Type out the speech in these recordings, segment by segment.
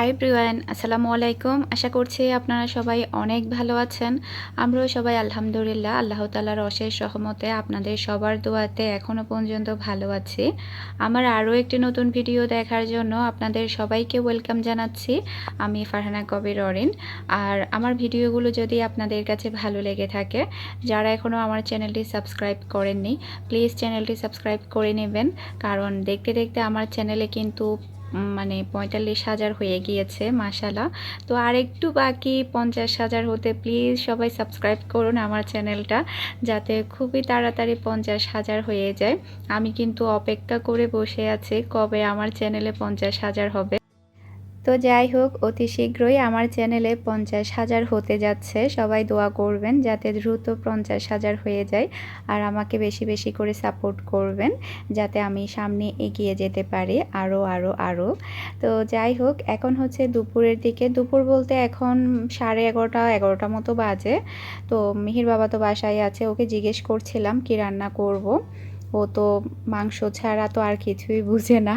High ব্রিওয়ান আসসালামু আলাইকুম। আশা করছি আপনারা সবাই অনেক ভালো আছেন। আমরাও সবাই আলহামদুলিল্লাহ, আল্লাহ তালার অশেষ সহমতে আপনাদের সবার দোয়াতে এখনও পর্যন্ত ভালো আছি। আমার আরও একটি নতুন ভিডিও দেখার জন্য আপনাদের সবাইকে ওয়েলকাম জানাচ্ছি। আমি ফারহানা কবির অরিন। আর আমার ভিডিওগুলো যদি আপনাদের কাছে ভালো লেগে থাকে, যারা এখনও আমার চ্যানেলটি সাবস্ক্রাইব করেননি, প্লিজ চ্যানেলটি সাবস্ক্রাইব করে নেবেন। কারণ দেখতে দেখতে আমার চ্যানেলে কিন্তু মানে পঁয়তাল্লিশ হাজার হয়ে গিয়েছে মাসালা তো আর একটু বাকি পঞ্চাশ হাজার হতে প্লিজ সবাই সাবস্ক্রাইব করুন আমার চ্যানেলটা যাতে খুবই তাড়াতাড়ি পঞ্চাশ হাজার হয়ে যায়। আমি কিন্তু অপেক্ষা করে বসে আছি কবে আমার চ্যানেলে পঞ্চাশ হাজার হবে। তো যাই হোক, অতি শীঘ্রই আমার চ্যানেলে পঞ্চাশ হাজার হতে যাচ্ছে। সবাই দোয়া করবেন যাতে দ্রুত পঞ্চাশ হাজার হয়ে যায় আর আমাকে বেশি বেশি করে সাপোর্ট করবেন যাতে আমি সামনে এগিয়ে যেতে পারি আরও আরও আরও তো যাই হোক, এখন হচ্ছে দুপুরের দিকে। দুপুর বলতে এখন সাড়ে এগারোটা এগারোটা মতো বাজে। তো মিহির বাবা তো বাসায় আছে, ওকে জিজ্ঞেস করছিলাম কি রান্না করব। ও তো মাংস ছাড়া তো আর কিছুই বুঝে না।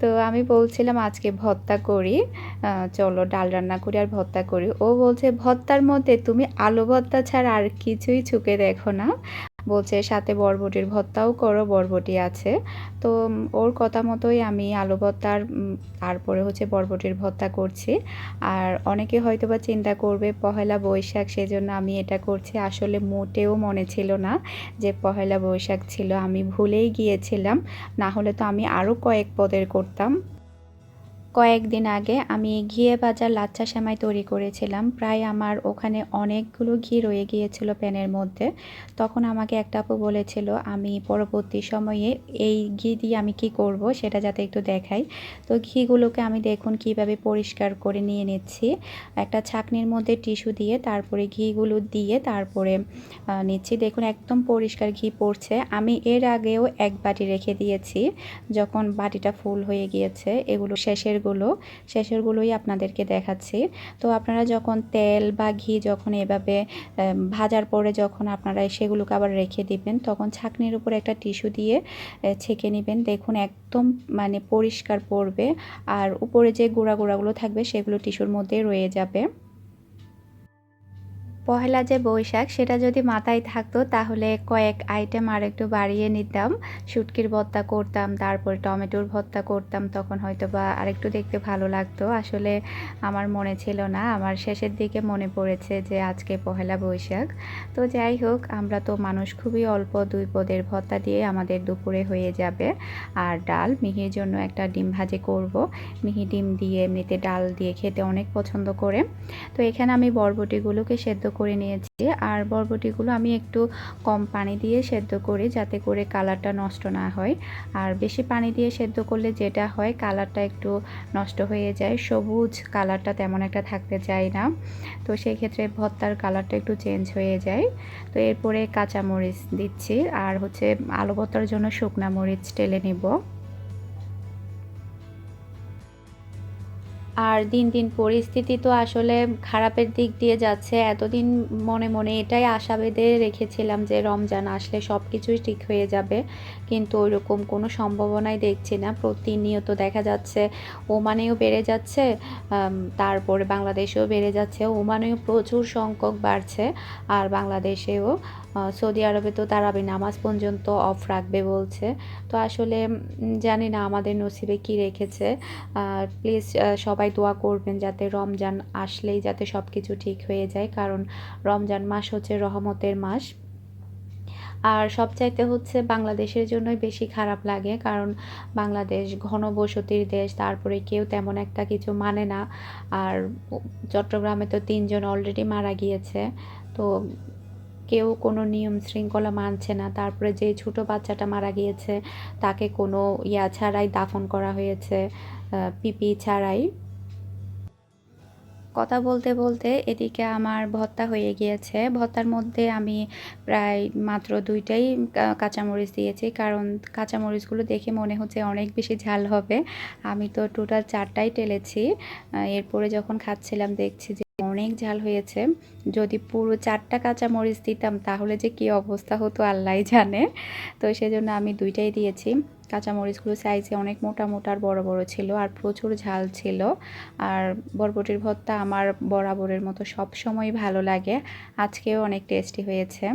তো আমি বলছিলাম, আজকে ভত্তা করি। চলো ডাল রান্না করি আর ভত্তা করি। ও বলছে ভত্তার মধ্যে তুমি আলু ভত্তা ছাড়া আর কিছুই ছুকে দেখো না। বলছে, সাথে বরবটির ভর্তাও করো, বরবটি আছে। তো ওর কথা মতোই আমি আলু ভর্তার তারপরে হচ্ছে বরবটির ভর্তা করছি। আর অনেকে হয়তো বা চিন্তা করবে, পহেলা বৈশাখ সেজন্য আমি এটা করছি। আসলে মোটেও মনে ছিল না যে পহেলা বৈশাখ ছিল। আমি ভুলেই গিয়েছিলাম। না হলে তো আমি আরও কয়েক পদের করতাম। কয়েকদিন আগে আমি ঘিয়ে ভাজা লাচ্ছা সেমাই তৈরি করেছিলাম। প্রায় আমার ওখানে অনেকগুলো ঘি রয়ে গিয়েছিল প্যানের মধ্যে। তখন আমাকে একটা আপু বলেছিল, আমি পরবর্তী সময়ে এই ঘি দিয়ে আমি কি করব সেটা যাতে একটু দেখাই। তো ঘিগুলোকে আমি দেখুন কীভাবে পরিষ্কার করে নিয়ে নিচ্ছি। একটা ছাকনির মধ্যে টিস্যু দিয়ে তারপরে ঘিগুলো দিয়ে তারপরে নিচ্ছি। দেখুন একদম পরিষ্কার ঘি পড়ছে। আমি এর আগেও এক বাটি রেখে দিয়েছি, যখন বাটিটা ফুল হয়ে গিয়েছে। এগুলো শেষেরগুলো শেষেরগুলোই আপনাদেরকে দেখাচ্ছি। তো আপনারা যখন তেল বা ঘি যখন এভাবে ভাজার পরে যখন আপনারা সেগুলোকে আবার রেখে দিবেন, তখন ছাঁকনির উপর একটা টিস্যু দিয়ে ছেঁকে নেবেন। দেখুন একদম মানে পরিষ্কার পড়বে। আর উপরে যে গুঁড়া গুঁড়াগুলো থাকবে, সেগুলো টিস্যুর মধ্যে রয়ে যাবে। পহেলা যে বৈশাখ, সেটা যদি মাথায় থাকতো, তাহলে কয়েক আইটেম আর একটু বাড়িয়ে নিতাম। শুটকির ভর্তা করতাম, তারপরে টমেটোর ভর্তা করতাম, তখন হয়তো বা আরেকটু দেখতে ভালো লাগতো। আসলে আমার মনে ছিল না, আমার শেষের দিকে মনে পড়েছে যে আজকে পহেলা বৈশাখ। তো যাই হোক, আমরা তো মানুষ খুবই অল্প, দুই পদের ভর্তা দিয়ে আমাদের দুপুরে হয়ে যাবে। আর ডাল, মিহির জন্য একটা ডিম ভাজি করব। মিহি ডিম দিয়ে, এমনিতে ডাল দিয়ে খেতে অনেক পছন্দ করে। তো এখানে আমি বরবটিগুলোকে সেদ্ধ করে নিয়েছি। আর বরবটিগুলো আমি একটু কম পানি দিয়ে সেদ্ধ করি যাতে করে কালারটা নষ্ট না হয়। আর বেশি পানি দিয়ে সেদ্ধ করলে যেটা হয় কালারটা একটু নষ্ট হয়ে যায়। সবুজ কালারটা তেমন একটা থাকতে চায় না। তো সেই ক্ষেত্রে ভর্তার কালারটা একটু চেঞ্জ হয়ে যায়। তো এরপরে কাঁচা মরিচ দিচ্ছি। আর হচ্ছে আলু ভর্তার জন্য শুকনা মরিচ টেলে নিব। আর দিন দিন পরিস্থিতি তো আসলে খারাপের দিক দিয়ে যাচ্ছে। এতদিন মনে মনে এটাই আশা বেঁধে রেখেছিলাম যে রমজান আসলে সব কিছুই ঠিক হয়ে যাবে। কিন্তু ওইরকম কোনো সম্ভাবনাই দেখছি না। প্রতিনিয়ত দেখা যাচ্ছে ওমানেও বেড়ে যাচ্ছে তারপরে বাংলাদেশেও বেড়ে যাচ্ছে। ওমানেও প্রচুর সংখ্যক বাড়ছে, আর বাংলাদেশেও সৌদি আরবে তো তারাবি নামাজ পর্যন্ত অফ রাখবে বলছে। তো আসলে জানি না আমাদের নসিবে কি রেখেছে। প্লিজ সবাই দোয়া করবেন যাতে রমজান আসলেই যাতে সব কিছু ঠিক হয়ে যায়, কারণ রমজান মাস হচ্ছে রহমতের মাস। আর সবচাইতে হচ্ছে বাংলাদেশের জন্যই বেশি খারাপ লাগে, কারণ বাংলাদেশ ঘনবসতির দেশ, তারপরে কেউ তেমন একটা কিছু মানে না। আর চট্টগ্রামে তো তিনজন অলরেডি মারা গিয়েছে। তো কেউ কোনো নিয়ম শৃঙ্খলা মানছে না। তারপরে যে ছোট বাচ্চাটা মারা গিয়েছে, তাকে কোনো ইয়া ছাড়াই দাফন করা হয়েছে পিপি ছাড়াই। কথা বলতে বলতে এদিকে আমার ভর্তা হয়ে গিয়েছে। ভর্তার মধ্যে আমি প্রায় মাত্র দুইটাই কাঁচামরিচ দিয়েছি, কারণ কাঁচামরিচগুলো দেখে মনে হচ্ছে অনেক বেশি ঝাল হবে। আমি তো টোটাল চারটাই টেলেছি। এরপরে যখন খাচ্ছিলাম দেখছি যে অনেক ঝাল হয়েছে। যদি পুরো চারটা কাঁচা মরিচ দিতাম, তাহলে যে কী অবস্থা হতো আল্লাহ জানে। তো সেজন্য আমি দুইটাই দিয়েছি। কাঁচা মরিচগুলো সাইজে অনেক মোটা মোটা আর বড় বড় ছিল আর প্রচুর ঝাল ছিল। আর বরবটির ভর্তা আমার বরাবরের মতো সব সময় ভালো লাগে। আজকেও অনেক টেস্টি হয়েছে।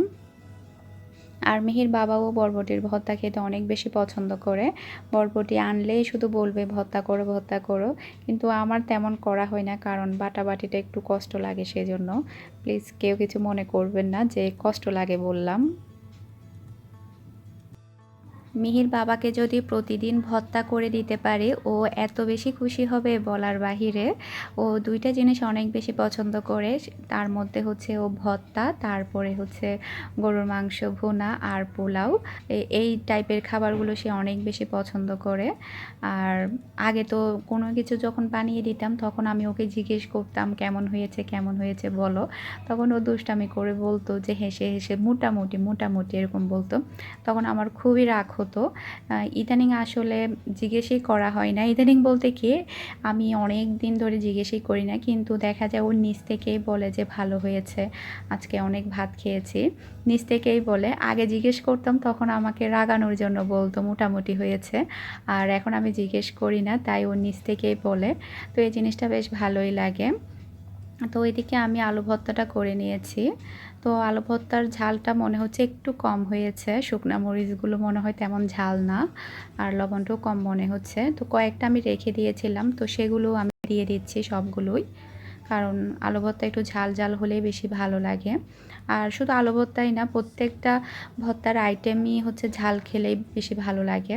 আর মিহির বাবাও বরবটির ভর্তা খেতে অনেক বেশি পছন্দ করে। বরবটি আনলেই শুধু বলবে, ভর্তা করো ভর্তা করো। কিন্তু আমার তেমন করা হয় না, কারণ বাটাবাটিটা একটু কষ্ট লাগে সেজন্য। প্লিজ কেউ কিছু মনে করবেন না যে কষ্ট লাগে বললাম। মিহির বাবাকে যদি প্রতিদিন ভত্তা করে দিতে পারে, ও এত বেশি খুশি হবে বলার বাহিরে, ও দুইটা জিনিস অনেক বেশি পছন্দ করে। তার মধ্যে হচ্ছে ও ভত্তা, তারপরে হচ্ছে গরুর মাংস, ভুনা আর পোলাও। এই টাইপের খাবারগুলো সে অনেক বেশি পছন্দ করে। আর আগে তো কোনো কিছু যখন বানিয়ে দিতাম, তখন আমি ওকে জিজ্ঞেস করতাম, কেমন হয়েছে কেমন হয়েছে, বলো? তখন ও দুষ্টামি করে বলতো যে হেসে হেসে মোটামুটি মোটামুটি এরকম বলতো। তখন আমার খুবই রাগ হতো। ইদানিং আসলে জিজ্ঞেসই করা হয় না। ইদানিং বলতে কি, আমি অনেক দিন ধরে জিজ্ঞেসই করি না, কিন্তু দেখা যায় ওর নিচ থেকেই বলে যে ভালো হয়েছে, আজকে অনেক ভাত খেয়েছি। নিচ থেকেই বলে। আগে জিজ্ঞেস করতাম, তখন আমাকে রাগানোর জন্য বলতো, মোটামুটি হয়েছে। আর এখন আমি জিজ্ঞেস করি না, তাই ওর নিচ থেকেই বলে। তো এই জিনিসটা বেশ ভালোই লাগে। তো এদিকে আমি আলু ভর্তাটা করে নিয়েছি। তো আলু ভর্তার ঝালটা মনে হচ্ছে একটু কম হয়েছে। শুকনা মরিচগুলো মনে হয় তেমন ঝাল না, আর লবণটাও কম মনে হচ্ছে। তো কয়েকটা আমি রেখে দিয়েছিলাম, তো সেগুলো আমি দিয়ে দিচ্ছি সবগুলোই। কারণ আলু ভর্তা একটু ঝাল ঝাল হলেই বেশি ভালো লাগে। আর শুধু আলু ভর্তাই না, প্রত্যেকটা ভর্তার আইটেমই হচ্ছে ঝাল খেলেই বেশি ভালো লাগে।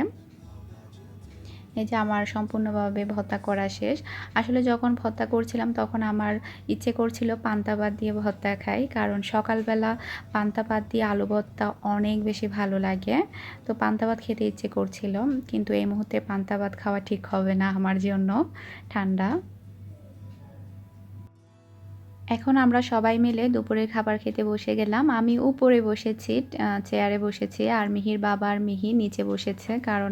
এই যে আমার সম্পূর্ণভাবে ভত্তা করা শেষ। আসলে যখন ভত্তা করছিলাম তখন আমার ইচ্ছে করছিল পান্তা ভাত দিয়ে ভত্তা খাই, কারণ সকালবেলা পান্তা ভাত দিয়ে আলু ভত্তা অনেক বেশি ভালো লাগে। তো পান্তা ভাত খেতে ইচ্ছে করছিল, কিন্তু এই মুহূর্তে পান্তা ভাত খাওয়া ঠিক হবে না আমার জন্য ঠান্ডা। এখন আমরা সবাই মিলে দুপুরের খাবার খেতে বসে গেলাম। আমি উপরে বসেছি চেয়ারে বসেছি আর মিহির বাবা আর মিহি নিচে বসেছে কারণ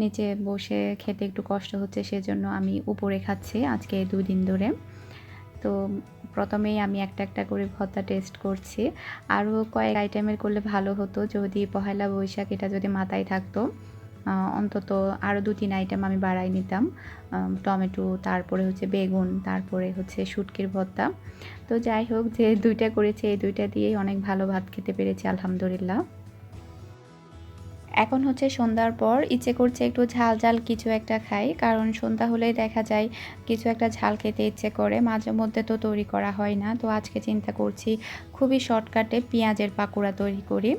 নিচে বসে খেতে একটু কষ্ট হচ্ছে সেজন্য আমি উপরে খাচ্ছি আজকে দুই দিন ধরে। তো প্রথমেই আমি একটা একটা করে ভর্তা টেস্ট করছি। আরও কয়েক আইটেমের করলে ভালো হতো। যদি পহেলা বৈশাখ এটা যদি মাথায় থাকতো। অন্তত আরও দু তিন আইটেম আমি বাড়াই নিতাম। টমেটো, তারপরে হচ্ছে বেগুন, তারপরে হচ্ছে শুটকির ভর্তা। তো যাই হোক, যে দুইটা করেছে, এই দুইটা দিয়েই অনেক ভালো ভাত খেতে পেরেছি, আলহামদুলিল্লাহ। এখন হচ্ছে সন্ধ্যার পর ইচ্ছে করছে একটু ঝাল ঝাল কিছু একটা খাই, কারণ সন্ধ্যা হলেই দেখা যায় কিছু একটা ঝাল খেতে ইচ্ছে করে। মাঝে মধ্যে তো তৈরি করা হয় না, তো আজকে চিন্তা করছি খুবই শর্টকাটে পেঁয়াজের পাকোড়া তৈরি করি।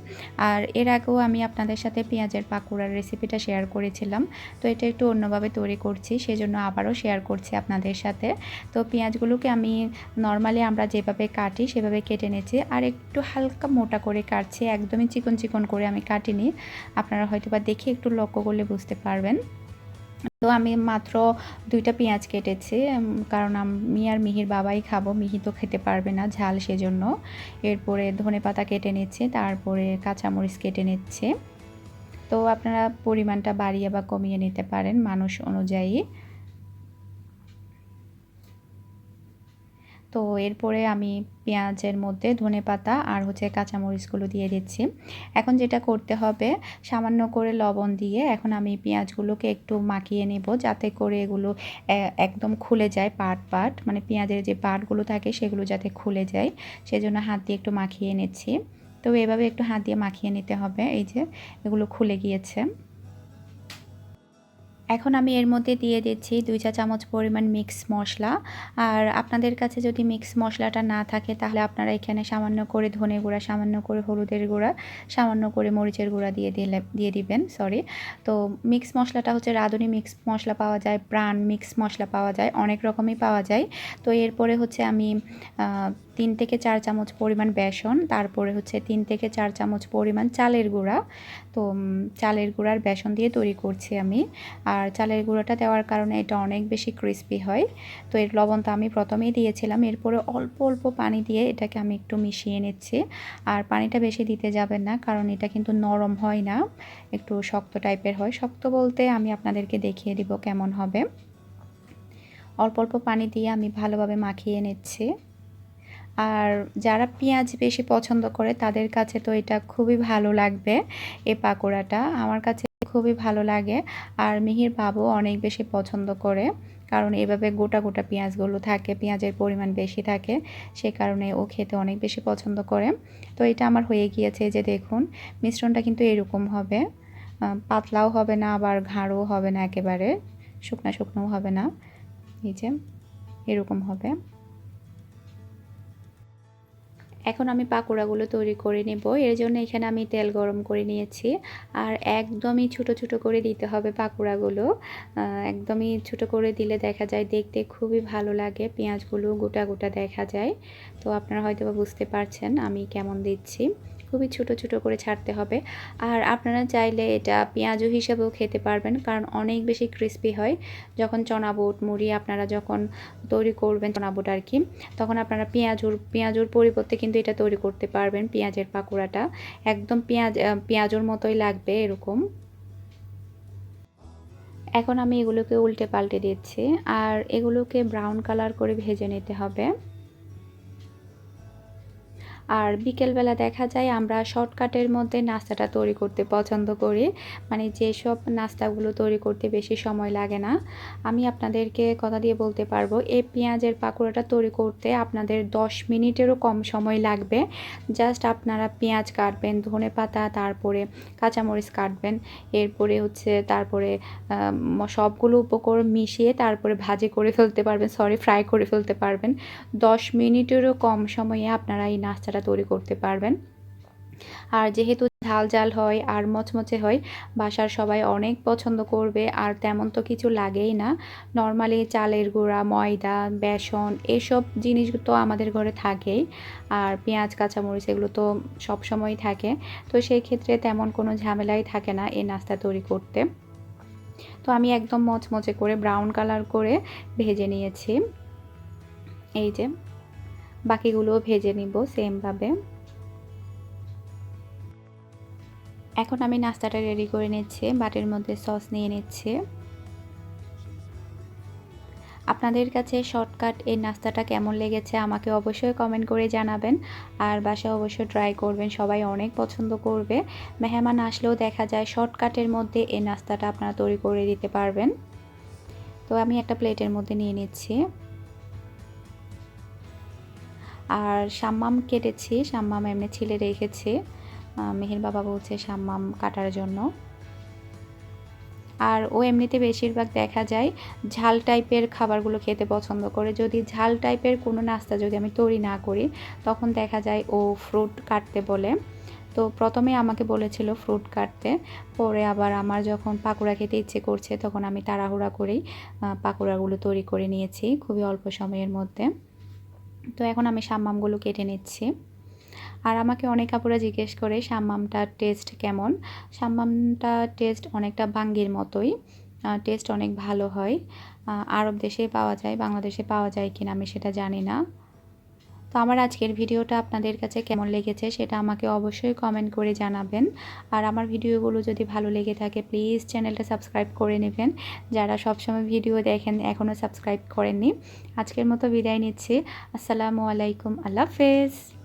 আর এর আগেও আমি আপনাদের সাথে পেঁয়াজের পাকোড়ার রেসিপিটা শেয়ার করেছিলাম, তো এটা একটু অন্যভাবে তৈরি করছি, সেজন্য আবারও শেয়ার করছি আপনাদের সাথে। তো পেঁয়াজগুলোকে আমি নর্মালি আমরা যেভাবে কাটি সেভাবে কেটে নিয়েছি আর একটু হালকা মোটা করে কাটছি, একদমই চিকন চিকন করে আমি কাটিনি। আপনারা হয়তো বা দেখে একটু লক্ষ্য করলে বুঝতে পারবেন। তো আমি মাত্র দুইটা পেঁয়াজ কেটেছি কারণ আমি আর মিহির বাবাই খাব, মিহি তো খেতে পারবে না ঝাল সেজন্য। এরপরে ধনে পাতা কেটে নিচ্ছে, তারপরে কাঁচামরিচ কেটে নিচ্ছে। তো আপনারা পরিমাণটা বাড়িয়ে বা কমিয়ে নিতে পারেন, মানুষ অনুযায়ী। তো এরপরে আমি পেঁয়াজের মধ্যে ধনে পাতা আর হচ্ছে কাঁচামরিচগুলো দিয়ে দিচ্ছি। এখন যেটা করতে হবে, সামান্য করে লবণ দিয়ে এখন আমি পেঁয়াজগুলোকে একটু মাখিয়ে নেব যাতে করে এগুলো একদম খুলে যায় পাট পাট। মানে পেঁয়াজের যে পাটগুলো থাকে সেগুলো যাতে খুলে যায়, সেজন্য হাত দিয়ে একটু মাখিয়ে নিচ্ছি। তো এভাবে একটু হাত দিয়ে মাখিয়ে নিতে হবে, এই যে এগুলো খুলে গিয়েছে। এখন আমি এর মধ্যে দিয়ে দিচ্ছি দুই চা চামচ পরিমাণ মিক্স মশলা। আর আপনাদের কাছে যদি মিক্স মশলাটা না থাকে, তাহলে আপনারা এখানে সামান্য করে ধনে গুঁড়া, সামান্য করে হলুদের গুঁড়া, সামান্য করে মরিচের গুঁড়া দিয়ে দিলে, দিয়ে দিবেন সরি তো মিক্স মশলাটা হচ্ছে রাঁধুনি মিক্স মশলা পাওয়া যায় প্রাণ মিক্স মশলা পাওয়া যায়, অনেক রকমই পাওয়া যায়। তো এরপরে হচ্ছে আমি তিন থেকে চার চামচ পরিমাণ বেসন, তারপরে হচ্ছে তিন থেকে চার চামচ পরিমাণ চালের গুঁড়া। তো চালের গুঁড়ার বেসন দিয়ে তৈরি করছি আমি। আর চালের গুঁড়োটা দেওয়ার কারণে এটা অনেক বেশি ক্রিস্পি হয়। তো, এর লবণ তো আমি প্রথমেই দিয়েছিলাম। এরপরে অল্প অল্প পানি দিয়ে এটাকে আমি একটু মিশিয়ে নিচ্ছি। আর পানিটা বেশি দিতে যাবেন না, কারণ এটা কিন্তু নরম হয় না। একটু শক্ত টাইপের হয়। শক্ত বলতে আমি আপনাদেরকে দেখিয়ে দিব কেমন হবে। অল্প অল্প পানি দিয়ে আমি ভালোভাবে মাখিয়ে নিচ্ছি। আর যারা পেঁয়াজ বেশি পছন্দ করে, তাদের কাছে তো এটা খুবই ভালো লাগবে এই পাকোড়াটা। আমার কাছে খুবই ভালো লাগে। আর মিহির বাবু অনেক বেশি পছন্দ করে, কারণ এভাবে গোটা গোটা পেঁয়াজগুলো থাকে, পেঁয়াজের পরিমাণ বেশি থাকে, সে কারণে ও খেতে অনেক বেশি পছন্দ করে। তো এটা আমার হয়ে গিয়েছে যে দেখুন, মিশ্রণটা কিন্তু এরকম হবে। পাতলাও হবে না, আবার ঘাড়ও হবে না একেবারে, শুকনো শুকনোও হবে না, এই যে এরকম হবে। এখন আমি পাকোড়াগুলো তৈরি করে নেব। এর জন্য এখানে আমি তেল গরম করে নিয়েছি। আর একদমই ছোট ছোট করে দিতে হবে পাকোড়াগুলো। একদমই ছোট করে দিলে দেখা যায় দেখতে খুবই ভালো লাগে, পেঁয়াজগুলো গোটা গোটা দেখা যায়। তো আপনারা হয়তো বুঝতে পারছেন আমি কেমন দিচ্ছি। খুবই ছোট ছোট করে ছাড়তে হবে। আর আপনারা চাইলে এটা পেঁয়াজও হিসাবেও খেতে পারবেন, কারণ অনেক বেশি ক্রিস্পি হয়। যখন চনা বুট মুড়ি আপনারা যখন তৈরি করবেন চনা বুট আর কি তখন আপনারা পেঁয়াজুর পেঁয়াজুর পরিবর্তে কিন্তু এটা তৈরি করতে পারবেন, পেঁয়াজের পাকোড়াটা। একদম পেঁয়াজ পেঁয়াজুর মতোই লাগবে এরকম। এখন আমি এগুলোকে উল্টে পাল্টে দিচ্ছি, আর এগুলোকে ব্রাউন কালার করে ভেজে নিতে হবে। আর বিকেলবেলা দেখা যায় আমরা শর্টকাটের মধ্যে নাস্তাটা তৈরি করতে পছন্দ করি। মানে যেসব নাস্তাগুলো তৈরি করতে বেশি সময় লাগে না, আমি আপনাদেরকে কথা দিয়ে বলতে পারব, এই পেঁয়াজের পাকোড়াটা তৈরি করতে আপনাদের 10 মিনিটেরও কম সময় লাগবে। জাস্ট আপনারা পেঁয়াজ কাটবেন, ধনে পাতা, তারপরে কাঁচামরিচ কাটবেন, এরপরে হচ্ছে তারপরে সবগুলো উপকরণ মিশিয়ে তারপরে ভাজি করে ফেলতে পারবেন সরি ফ্রাই করে ফেলতে পারবেন। 10 মিনিটেরও কম সময়ে আপনারা এই নাস্তা নাস্তাটা তৈরি করতে পারবেন। আর যেহেতু ঝাল ঝাল হয় আর মচমচে হয়, বাসার সবাই অনেক পছন্দ করবে আর তেমন তো কিছু লাগেই না। নর্মালি চালের গুঁড়া, ময়দা, বেসন এসব জিনিস তো আমাদের ঘরে থাকেই। আর পেঁয়াজ, কাঁচামরিচ এগুলো তো সব সময় থাকে। তো সেই ক্ষেত্রে তেমন কোনো ঝামেলাই থাকে না এই নাস্তা তৈরি করতে। তো আমি একদম মচমচে করে, ব্রাউন কালার করে ভেজে নিয়েছি। এই যে বাকিগুলোও ভেজে নিব সেমভাবে। এখন আমি নাস্তাটা রেডি করে নিচ্ছি, বাটির মধ্যে সস নিয়ে নিচ্ছি। আপনাদের কাছে শর্টকাট এই নাস্তাটা কেমন লেগেছে আমাকে অবশ্যই কমেন্ট করে জানাবেন, আর বাসায় অবশ্যই ট্রাই করবেন, সবাই অনেক পছন্দ করবে। মেহমান আসলেও দেখা যায় শর্টকাটের মধ্যে এই নাস্তাটা আপনারা তৈরি করে দিতে পারবেন। তো আমি একটা প্লেটের মধ্যে নিয়ে নিচ্ছি। আর সাম্মাম কেটেছি, সাম্মাম এমনি ছিলে রেখেছি। মেহের বাবা বলছে সাম্মাম কাটার জন্য। আর ও এমনিতে বেশিরভাগ দেখা যায় ঝাল টাইপের খাবারগুলো খেতে পছন্দ করে। যদি ঝাল টাইপের কোনো নাস্তা যদি আমি তৈরি না করি, তখন দেখা যায় ও ফ্রুট কাটতে বলে। তো প্রথমে আমাকে বলেছিল ফ্রুট কাটতে, পরে আবার আমার যখন পাকোড়া খেতে ইচ্ছে করছে, তখন আমি তাড়াহুড়া করেই পাকোড়াগুলো তৈরি করে নিয়েছি খুবই অল্প সময়ের মধ্যে। তো এখন আমি সাম্মামগুলো কেটে নিচ্ছি। আর আমাকে অনেক কাপড়া জিজ্ঞেস করে সাম্মামটার টেস্ট কেমন? সাম্মামটা টেস্ট অনেকটা বাঙ্গির মতোই। টেস্ট অনেক ভালো হয়। আরব দেশে পাওয়া যায়, বাংলাদেশে পাওয়া যায় কিনা আমি সেটা জানি না। তো আমার আজকের ভিডিওটা আপনাদের কাছে কেমন লেগেছে সেটা আমাকে অবশ্যই কমেন্ট করে জানাবেন। আর আমার ভিডিওগুলো যদি ভালো লেগে থাকে প্লিজ চ্যানেলটা সাবস্ক্রাইব করে নেবেন। যারা সবসময় ভিডিও দেখেন এখনও সাবস্ক্রাইব করেননি, আজকের মতো বিদায় নিচ্ছি। আসসালামু আলাইকুম, আল্লাহ হাফেজ।